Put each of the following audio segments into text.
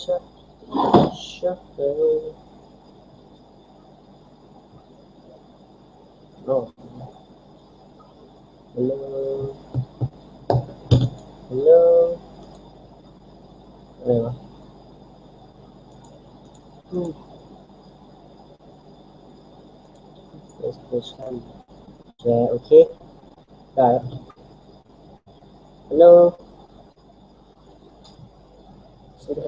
ชักชักเลยโอ้ฮัลโหลฮัลโหลอะไรวะอืม first question แชร์โอเคได้ฮัลโหลสวัสดี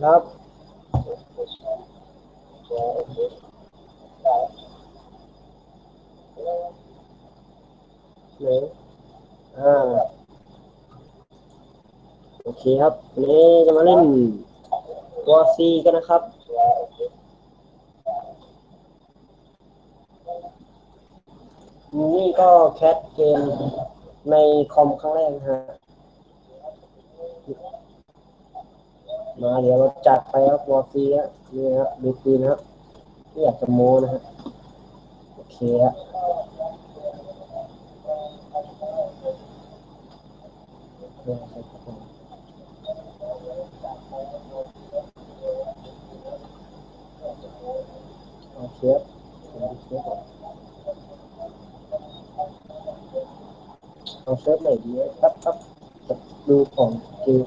ครับสวัสดีครับแชร์โอเคได้ฮัลโหลไหนอ่าโอเคครับวันนี้จะมาเล่นวอซีกันนะครับ นี่ก็แคสเกมในคอมครั้งแรกนะฮะ มา เดี๋ยวเราจัดไปครับวอร์ซีนี่ครับดูปืนนะครับไม่อยากจะโม้นะฮะโอเคฮะโอเคครับเดี๋ยวดูเช็คก่อนเอาเซิร์ฟไหนดีครับครับดูของจริง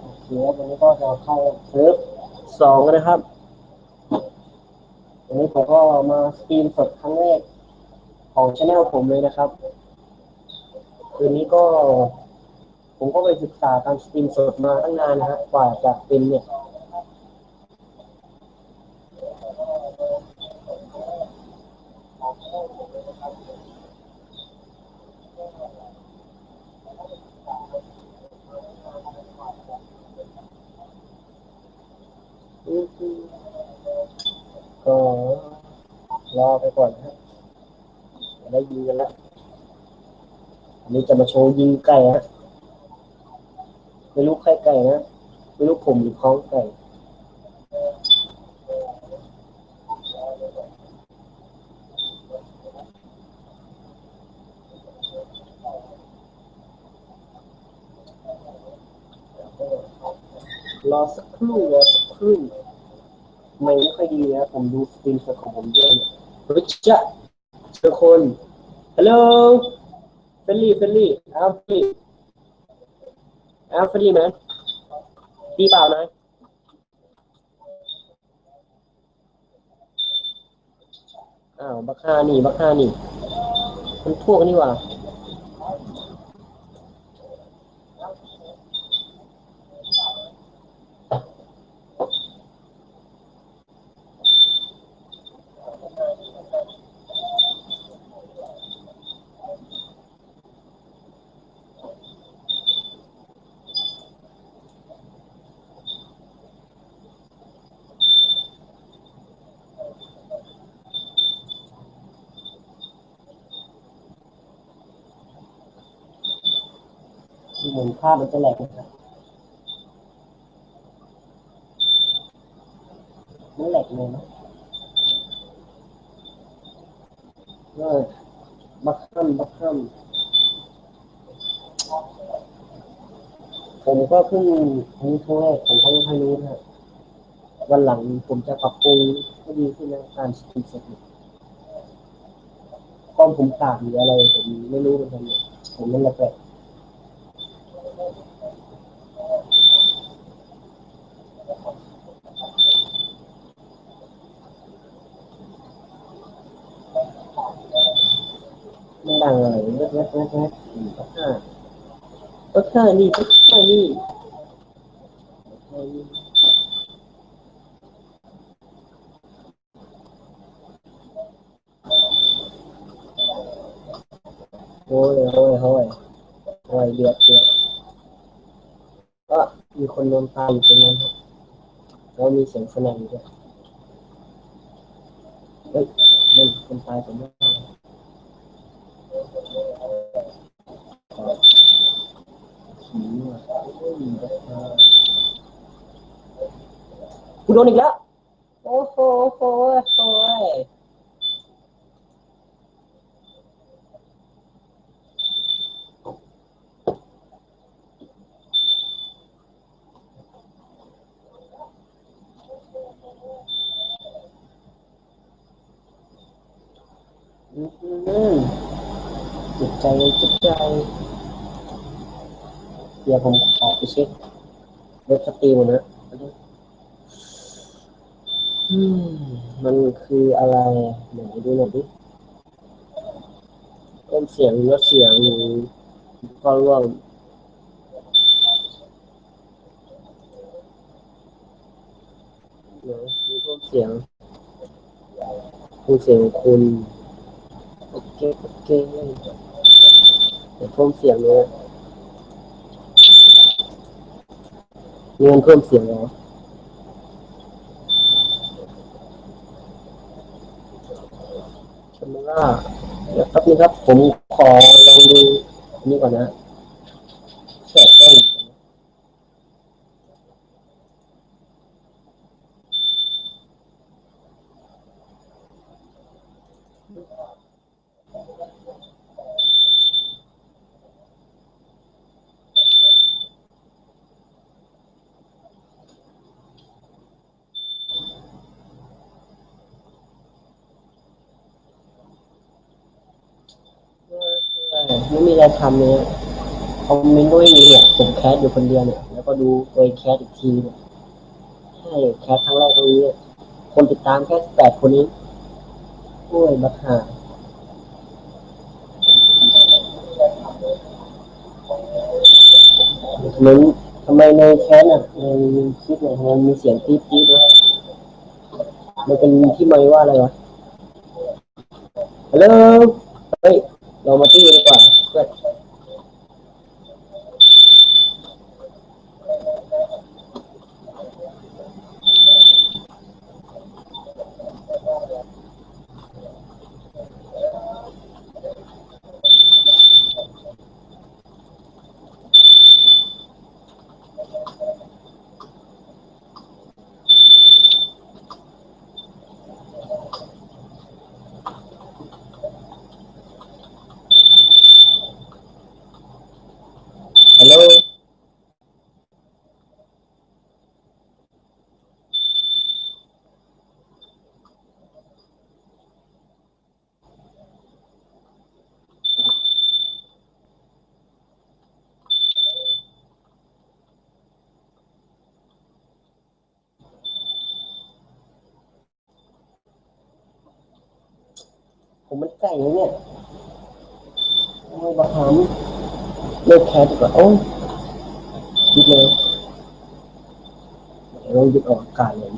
โอเคครับ วันนี้ก็จะเข้าเซิร์ฟสองนะครับวันนี้ผมก็มาสตรีมสดครั้งแรกของช anel ผมเลยนะครับคืนนี้ก็ ผมก็ไปศึกษาการสตรีมสดมาตั้งนานนะฮะกว่าจะเป็นเนี่ย ก็ รอไปก่อนฮะได้ยิงกันแล้วอันนี้จะมาโชว์ยิงไก่ฮะไม่รู้ใครไก่นะไม่รู้ผมหรือเขาไก่รอสักครู่รอสักครู่ ไม่ไม่ค่อยดีนะผมดูสตรีมสดของผมด้วยเนี่ยรู้จักเจอคนฮัลโหลเฟลลี่เฟลลี่อ้าวเฟลลี่อ้าวเฟลลี่ไหมตีเปล่านะอ้าวบักฮานี่บักฮานี่มันพวกนี่ว่า มือนภาพมันจะแหลกนะครับไม่แหลกเลยนะเออบักคัมบักคัมผมก็เพิ่งอันนี้ครั้งแรกผมก็ไม่รู้นะฮะวันหลังผมจะปรับปรุงให้ดีขึ้นนะการสตรีมสดเนี่ยกล้องผมขาดหรืออะไรผมไม่รู้เหมือนกันผมนั่นแหละแปลก มัน ดังอะไรแว๊บแว๊บแว๊บแว๊บอืมปักห้าปักห้านี่ปักห้านี่านี่โอ้ยโอ้ยโอ้ยโอ้ยเดือดเดือดก็มีคนนอนตายอยู่ตรงนั้นครับแล้วมีเสียงสนั่นด้วยเฮ้ยนั่นคนตายผมว่า Udah nih gak? จิตใจจิตใจเดี๋ยวผมขอไปเช็คเว็บสตรีมนะมันคืออะไรไหนดูหน่อยดิต้นเสียงลดเสียงหรือก็ร่วงเดี๋ยวดูต้นเสียงต้นเสียงคุณโอเคโอเค เดี๋ยวเพิ่มเสียงเลยเงินเพิ่มเสียงเหรอชมล่าเดี๋ยวครับนี่ครับ ผมขอลองดูอันนี้ก่อนนะแสบแก้ว ไม่มีอะไรทำเลยคอมเมนต์ก็ไม่มีเนี่ยผมแคสอยู่คนเดียวเนี่ยแล้วก็ดูตัวเองแคสอีกทีเนี่ยใช่แคสครั้งแรกตรงนี้เนี่ยคนติดตามแค่แปดคนนี้โอ้ยบัตหาทำไมทำไมในแคสอะในคลิปเนี่ยมันมีเสียงปี๊ดปี๊ดด้วยมันเป็นที่ไม่ว่าอะไรวะฮัลโหลเฮ้ย เรามาตู้ดีกว่า ผมมันใก่นะเนี่ยโอ้ยบักหามเลิกแคสดีกว่าโอ้ยคิดเลยเราหยุดออกอากาศเลย